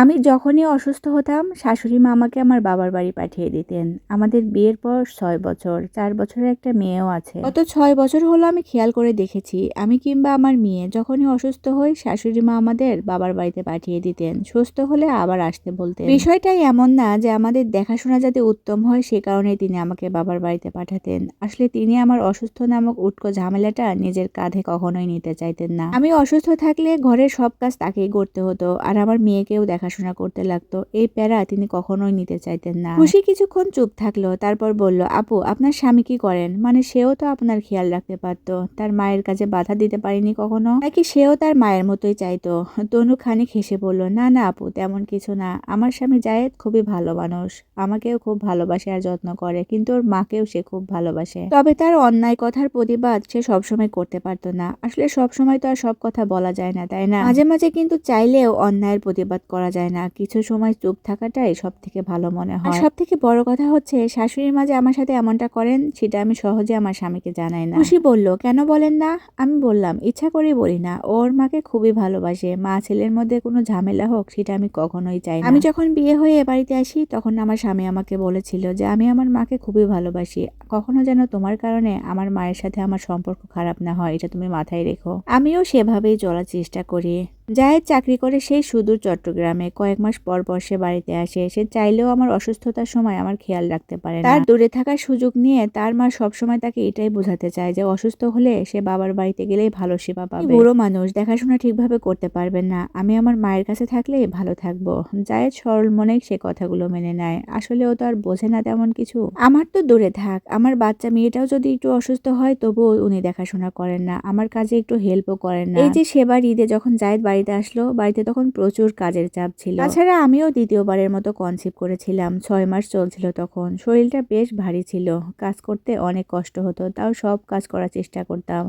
আমি যখনই অসুস্থ হতাম, শাশুড়ি মা আমাকে আমার বাবার বাড়ি পাঠিয়ে দিতেন। আমাদের বিয়ের পর ছয় বছর, চার বছরের একটা মেয়েও আছে। গত ছয় বছর হলো আমি খেয়াল করে দেখেছি, আমি কিংবা আমার মেয়ে যখনই অসুস্থ হই, শাশুড়ি মা আমাদের বাবার বাড়িতে পাঠিয়ে দিতেন। সুস্থ হলে আবার আসতে বলতেন। বিষয়টাই এমন না যে আমাদের দেখাশোনা যাতে উত্তম হয়, সে কারণে তিনি আমাকে বাবার বাড়িতে পাঠাতেন। আসলে তিনি আমার অসুস্থ নামক উটকো ঝামেলাটা নিজের কাঁধে কখনোই নিতে চাইতেন না। আমি অসুস্থ থাকলে ঘরের সব কাজ তাকেই করতে হতো, আর আমার মেয়েকেও দেখাশোনা করতে লাগতো। এই প্যারা তিনি কখনোই নিতে চাইতেন না। খুশি কিছুক্ষণ চুপ থাকল তারপর বলল আপু আপনার স্বামী কি করেন? মানে সেও তো আপনার খেয়াল রাখতে পারতো। তার মায়ের কাছে বাধা দিতে পারিনি কখনো? নাকি সেও তার মায়ের মতোই চাইতো? তনু খানিক হেসে বলল না না আপু তেমন কিছু না। আমার স্বামী জায়েদ খুবই ভালো মানুষ। আমাকেও খুব ভালোবাসে আর যত্ন করে কিন্তু ওর মাকেও সে খুব ভালোবাসে। তবে তার অন্যায় কথার প্রতিবাদ সে সবসময় করতে পারতো না। আসলে সবসময় তো আর সব কথা বলা যায় না তাই না? মাঝে মাঝে কিন্তু চাইলেও অন্যায়ের প্রতিবাদ করা যায় না। কিছু সময় চুপ থাকাটাই সব থেকে ভালো মনে হয়। সব থেকে বড় কথা হচ্ছে শাশুড়ির মাঝে আমার সাথে এমনটা করেন সেটা আমি সহজে আমার স্বামীকে জানাই না। খুশি বলল কেন বলেন না? আমি বললাম ইচ্ছা করেই বলি না। ওর মাকে খুবই ভালোবাসে। মা ছেলের মধ্যে কোনো ঝামেলা হোক সেটা আমি কখনোই চাই না। আমি যখন বিয়ে হয়ে এ বাড়িতে আসি তখন আমার স্বামী আমাকে বলেছিল যে আমি আমার মাকে খুবই ভালোবাসি। কখনো যেন তোমার কারণে আমার মায়ের সাথে আমার সম্পর্ক খারাপ না হয় এটা তুমি মাথায় রেখো। আমিও সেভাবেই চলার চেষ্টা করি। জায়েদ চাকরি করে সেই সুদূর চট্টগ্রামে। কয়েক মাস পর পর সে বাড়িতে আসে। সে চাইলেও আমার অসুস্থতার সময় আমার খেয়াল রাখতে পারে তার দূরে থাকার সুযোগ নিয়ে তার মা সবসময় তাকে এটাই বোঝাতে চায় যে অসুস্থ হলে সে বাবার বাড়িতে গেলেই ভালো সেবা পাবে। বুড়ো মানুষ দেখাশোনা ঠিকভাবে করতে পারবেন না। আমি আমার মায়ের কাছে থাকলে ভালো থাকব। জায়েদ সরল মনে সে কথাগুলো মেনে নেয়। আসলে ও তো আর বোঝে না তেমন কিছু। আমার তো দূরে থাক। আমার বাচ্চা মেয়েটাও যদি একটু অসুস্থ হয় তবুও উনি দেখাশোনা করেন না। আমার কাজে একটু হেল্পও করেন না। এই যে সেবার ঈদে যখন জায়েদ বাড়িতে আসলো। বাড়িতে তখন প্রচুর কাজের চাপ ছিল। তাছাড়া আমিও দ্বিতীয়বারের মতো কনসিভ করেছিলাম। ছয় মাস চলছিল তখন। শরীরটা বেশ ভারী ছিল। কাজ করতে অনেক কষ্ট হতো। তাও সব কাজ করার চেষ্টা করতাম।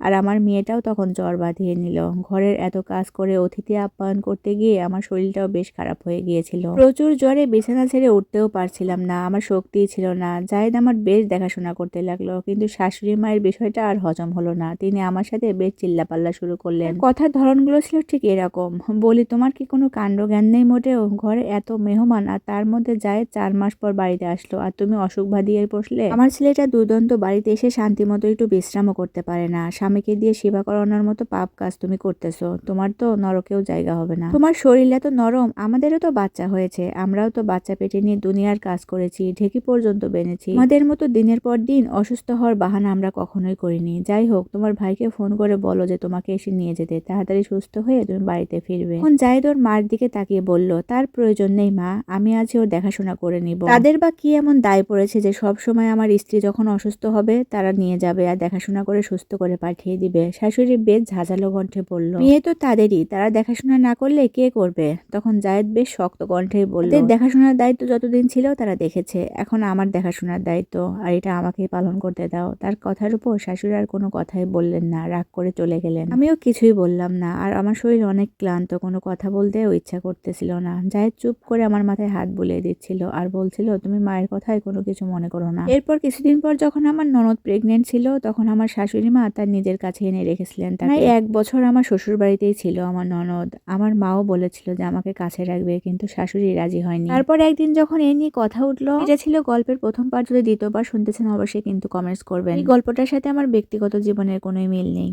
আর আমার মেয়েটাও তখন জ্বর বাঁধিয়ে নিল। ঘরের এত কাজ করে অতিথি আপ্যায়ন করতে গিয়ে আমার শরীরটাও বেশ খারাপ হয়ে গিয়েছিল। প্রচুর জ্বরে বিছানা ছেড়ে উঠতেও পারছিলাম না, আমার শক্তিই ছিল না। জাহিদ আমার বেশ দেখাশোনা করতে লাগল, কিন্তু শাশুড়ি মায়ের বিষয়টা আর হজম হলো না। তিনি আমার সাথে বেশ চিল্লাপাল্লা শুরু করলেন। কথার ধরনগুলো ছিল ঠিক এরকম। বলি, তোমার কি কোনো কাণ্ড জ্ঞান নেই মোটেও? ঘরে এত মেহমান আর তার মধ্যে জায়েদ চার মাস পর বাড়িতে আসলো। আর তুমি অসুখ বাঁধিয়ে বসলে? আমার ছেলেটা দুর্দন্ত বাড়িতে এসে শান্তি মতো একটু বিশ্রামও করতে পারে না। স্বামীকে দিয়ে সেবা করানোর মতো পাপ কাজ তুমি করতেছো, তোমার তো নরকেও জায়গা হবে না। তোমার শরীর এত নরম, আমাদেরও তো বাচ্চা হয়েছে, আমরাও তো বাচ্চা পেটে নিয়ে দুনিয়ার কাজ করেছি, ঢেকি পর্যন্ত বেনেছি আমাদের মতো দিনের পর দিন অসুস্থ হওয়ার বাহানা আমরা কখনোই করিনি। যাই হোক, তোমার ভাইকে ফোন করে বলো যে তোমাকে এসে নিয়ে যেতে, তাড়াতাড়ি সুস্থ হয়ে তুমি বাড়িতে ফিরবে। এখন জাহিদ ওর মার দিকে তাকিয়ে বলল, তার প্রয়োজন নেই মা, আমি আজ ওর দেখাশোনা করে নিব। তাদের বা কি এমন দায় পড়েছে যে সব সময় আমার স্ত্রী যখন অসুস্থ হবে, তারা নিয়ে যাবে আর দেখাশোনা করে সুস্থ করে পাঠিয়ে দিবে। শাশুড়ি বেশ ঝাঁঝালো কণ্ঠে বলল বিয়ে তো তাদেরই তারা দেখাশোনা না করলে কে করবে? তখন জায়েদ বেশ শক্ত কণ্ঠে বলল "তাদের দেখাশোনার দায়িত্ব যতদিন ছিল তারা দেখেছে এখন আমার দেখাশোনার দায়িত্ব আর এটা আমাকেই পালন করতে দাও। তার কথার উপর শাশুড়ি আর কোনো কথাই বললেন না রাগ করে চলে গেলেন। আমিও কিছুই বললাম না আর আমার শরীর অনেক ক্লান্ত কোনো কথা বলতেও ইচ্ছা করতেছিল না। জায়েদ চুপ করে আমার মাথায় হাত বুলিয়ে দিচ্ছিল আর বলছিল তুমি মায়ের কথায় কোনো কিছু মনে করো না। এরপর কিছুদিন পর যখন আমার ননদ প্রেগনেন্ট ছিল তখন আমার শাশুড়ি মা তার নিজের কাছে এনে রেখেছিলেন তাই এক বছর আমার শ্বশুর বাড়িতেই ছিল আমার ননদ। আমার মাও বলেছিল যে আমাকে কাছে রাখবে, কিন্তু শাশুড়ি রাজি হয়নি। তারপর একদিন যখন এ নিয়ে কথা উঠল, এটা ছিল গল্পের প্রথম পার্ট যদি দ্বিতীয়বার শুনতেছেন, অবশ্যই কিন্তু কমেন্টস করবেন। এই গল্পটার সাথে আমার ব্যক্তিগত জীবনের কোনো মিল নেই।